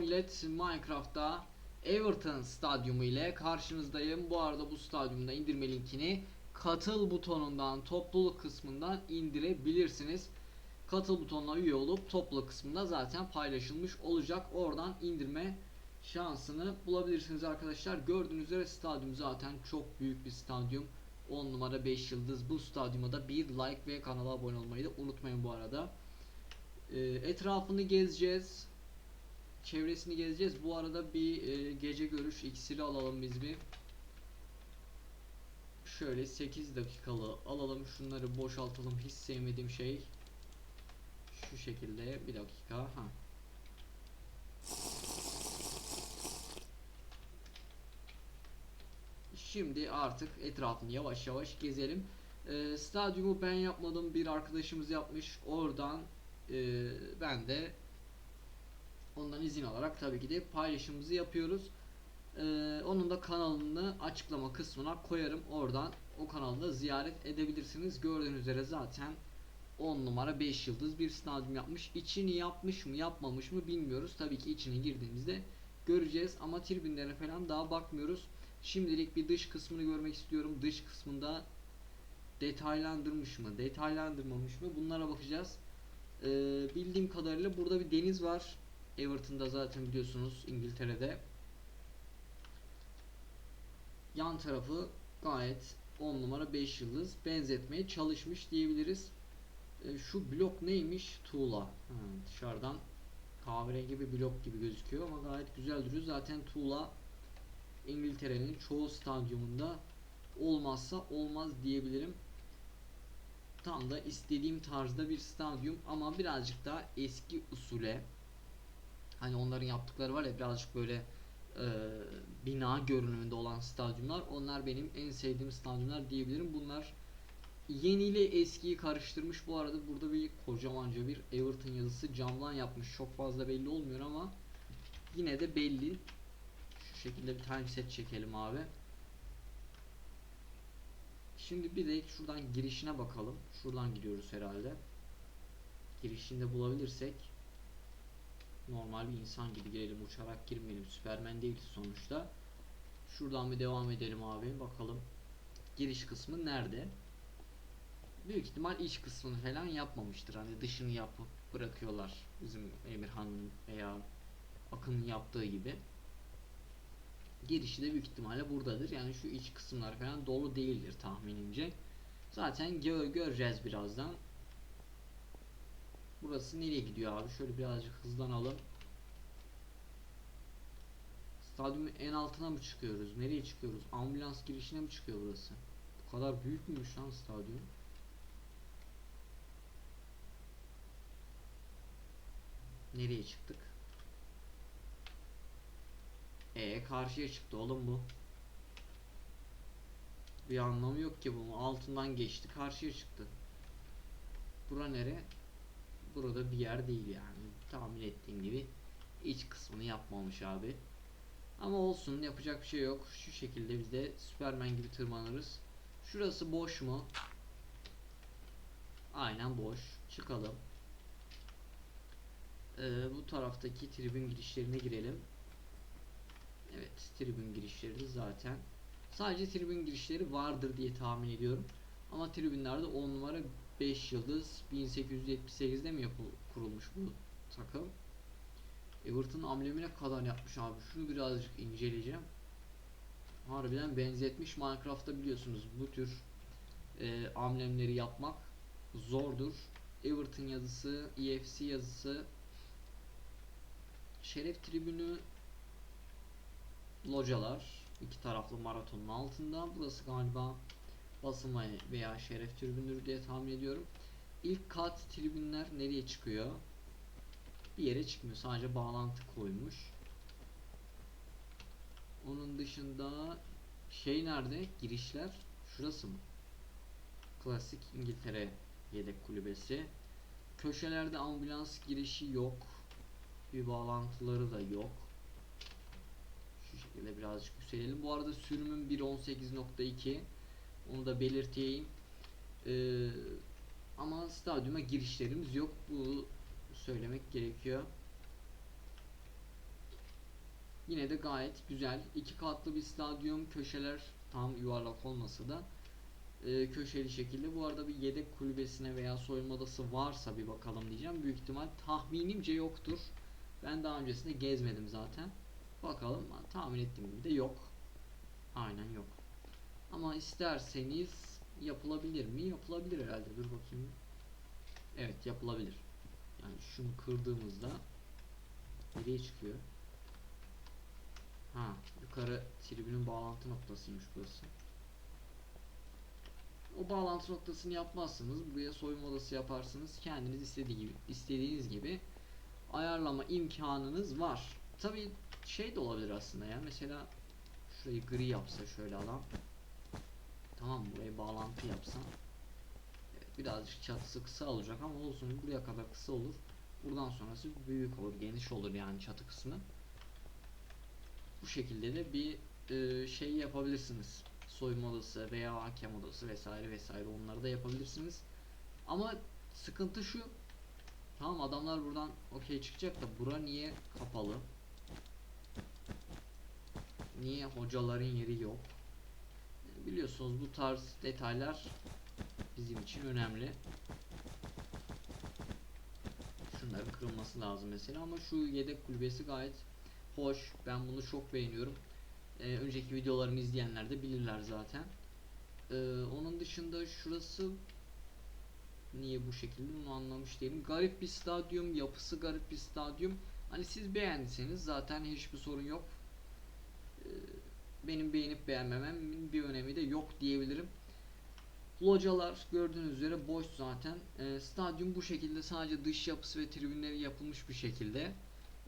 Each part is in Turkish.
millet Minecraft'ta Everton stadyumu ile karşınızdayım. Bu arada bu stadyumda indirme linkini katıl butonundan topluluk kısmından indirebilirsiniz. Katıl butonuna üye olup topluluk kısmında zaten paylaşılmış olacak. Oradan indirme şansını bulabilirsiniz arkadaşlar. Gördüğünüz üzere stadyum zaten çok büyük bir stadyum. 10 numara 5 yıldız. Bu stadyuma da bir like ve kanala abone olmayı da unutmayın bu arada. Ee, etrafını gezeceğiz. Çevresini gezeceğiz. Bu arada bir e, gece görüş iksiri alalım biz bir. Şöyle 8 dakikalı alalım. Şunları boşaltalım. Hiç sevmediğim şey. Şu şekilde bir dakika. Ha. Şimdi artık etrafını yavaş yavaş gezelim. Ee, stadyumu ben yapmadım. Bir arkadaşımız yapmış. Oradan e, ben de ondan izin alarak tabii ki de paylaşımımızı yapıyoruz. Ee, onun da kanalını açıklama kısmına koyarım. Oradan o kanalda ziyaret edebilirsiniz. Gördüğünüz üzere zaten 10 numara 5 yıldız bir stadyum yapmış. İçini yapmış mı yapmamış mı bilmiyoruz. Tabii ki içine girdiğimizde göreceğiz ama tribünlere falan daha bakmıyoruz. Şimdilik bir dış kısmını görmek istiyorum. Dış kısmında detaylandırmış mı, detaylandırmamış mı bunlara bakacağız. Ee, bildiğim kadarıyla burada bir deniz var. Everton'da zaten biliyorsunuz İngiltere'de. Yan tarafı gayet 10 numara 5 yıldız benzetmeye çalışmış diyebiliriz. Ee, şu blok neymiş? Tuğla. Ha, dışarıdan kahverengi bir blok gibi gözüküyor ama gayet güzel duruyor. Zaten tuğla İngiltere'nin çoğu stadyumunda olmazsa olmaz diyebilirim. Tam da istediğim tarzda bir stadyum ama birazcık daha eski usule hani onların yaptıkları var ya birazcık böyle e, bina görünümünde olan stadyumlar onlar benim en sevdiğim stadyumlar diyebilirim. Bunlar yeni ile eskiyi karıştırmış. Bu arada burada bir kocamanca bir Everton yazısı camdan yapmış. Çok fazla belli olmuyor ama yine de belli. Şu şekilde bir time set çekelim abi. Şimdi bir de şuradan girişine bakalım. Şuradan gidiyoruz herhalde. Girişinde bulabilirsek normal bir insan gibi girelim. Uçarak girmeyelim. Süpermen değiliz sonuçta. Şuradan bir devam edelim abi. Bakalım. Giriş kısmı nerede? Büyük ihtimal iç kısmını falan yapmamıştır. Hani dışını yapıp bırakıyorlar. Bizim Emirhan'ın veya Akın'ın yaptığı gibi. Girişi de büyük ihtimalle buradadır. Yani şu iç kısımlar falan dolu değildir tahminimce. Zaten gö göreceğiz birazdan. Burası nereye gidiyor abi? Şöyle birazcık hızlanalım. Stadyumun en altına mı çıkıyoruz? Nereye çıkıyoruz? Ambulans girişine mi çıkıyor burası? Bu kadar büyük müymüş lan stadyum? Nereye çıktık? E karşıya çıktı oğlum bu. Bir anlamı yok ki bunun. Altından geçti, karşıya çıktı. Bura nere? Burada bir yer değil yani. Tahmin ettiğim gibi iç kısmını yapmamış abi. Ama olsun yapacak bir şey yok. Şu şekilde biz de Superman gibi tırmanırız. Şurası boş mu? Aynen boş. Çıkalım. Ee, bu taraftaki tribün girişlerine girelim. Evet, tribün girişleri zaten. Sadece tribün girişleri vardır diye tahmin ediyorum. Ama tribünlerde 10 numara 5 yıldız 1878'de mi yapı kurulmuş bu takım? Everton amblemine kadar yapmış abi. Şunu birazcık inceleyeceğim. Harbiden benzetmiş. Minecraft'ta biliyorsunuz bu tür e, amblemleri yapmak zordur. Everton yazısı, EFC yazısı, Şeref tribünü localar iki taraflı maratonun altında. Burası galiba basın veya şeref tribündür diye tahmin ediyorum. İlk kat tribünler nereye çıkıyor? Bir yere çıkmıyor. Sadece bağlantı koymuş. Onun dışında şey nerede? Girişler şurası mı? Klasik İngiltere yedek kulübesi. Köşelerde ambulans girişi yok. Bir bağlantıları da yok şekilde birazcık yükselelim. Bu arada sürümüm 1.18.2 onu da belirteyim. Ee, ama stadyuma girişlerimiz yok. Bu söylemek gerekiyor. yine de gayet güzel. İki katlı bir stadyum, köşeler tam yuvarlak olmasa da e, köşeli şekilde. Bu arada bir yedek kulübesine veya soyunma odası varsa bir bakalım diyeceğim. Büyük ihtimal tahminimce yoktur. Ben daha öncesinde gezmedim zaten. Bakalım tahmin ettiğim gibi de yok. Aynen yok. Ama isterseniz yapılabilir mi? Yapılabilir herhalde. Dur bakayım. Evet yapılabilir. Yani şunu kırdığımızda nereye çıkıyor? Ha, yukarı tribünün bağlantı noktasıymış burası. O bağlantı noktasını yapmazsınız. Buraya soyunma odası yaparsınız. Kendiniz istediği gibi, istediğiniz gibi ayarlama imkanınız var. Tabi şey de olabilir aslında ya. Mesela şurayı gri yapsa şöyle alan. Tamam buraya bağlantı yapsam. Evet, birazcık çatısı kısa olacak ama olsun buraya kadar kısa olur. Buradan sonrası büyük olur, geniş olur yani çatı kısmı. Bu şekilde de bir e, şey yapabilirsiniz. Soyunma odası veya hakem odası vesaire vesaire onları da yapabilirsiniz. Ama sıkıntı şu. Tamam adamlar buradan okey çıkacak da bura niye kapalı? Niye hocaların yeri yok? Biliyorsunuz bu tarz detaylar bizim için önemli. Şunların kırılması lazım mesela ama şu yedek kulübesi gayet hoş. Ben bunu çok beğeniyorum. Ee, önceki videolarımı izleyenler de bilirler zaten. Ee, onun dışında şurası niye bu şekilde onu anlamış değilim. Garip bir stadyum, yapısı garip bir stadyum. Hani siz beğendiyseniz zaten hiçbir sorun yok. Benim beğenip beğenmememin bir önemi de yok diyebilirim. Localar gördüğünüz üzere boş zaten. Ee, stadyum bu şekilde sadece dış yapısı ve tribünleri yapılmış bir şekilde.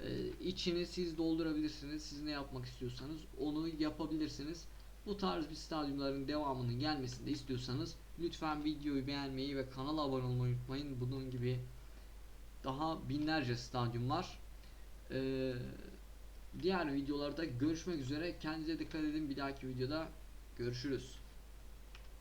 Ee, içini siz doldurabilirsiniz. Siz ne yapmak istiyorsanız onu yapabilirsiniz. Bu tarz bir stadyumların devamının gelmesini de istiyorsanız lütfen videoyu beğenmeyi ve kanala abone olmayı unutmayın. Bunun gibi daha binlerce stadyum var. Ee, diğer videolarda görüşmek üzere. Kendinize dikkat edin. Bir dahaki videoda görüşürüz.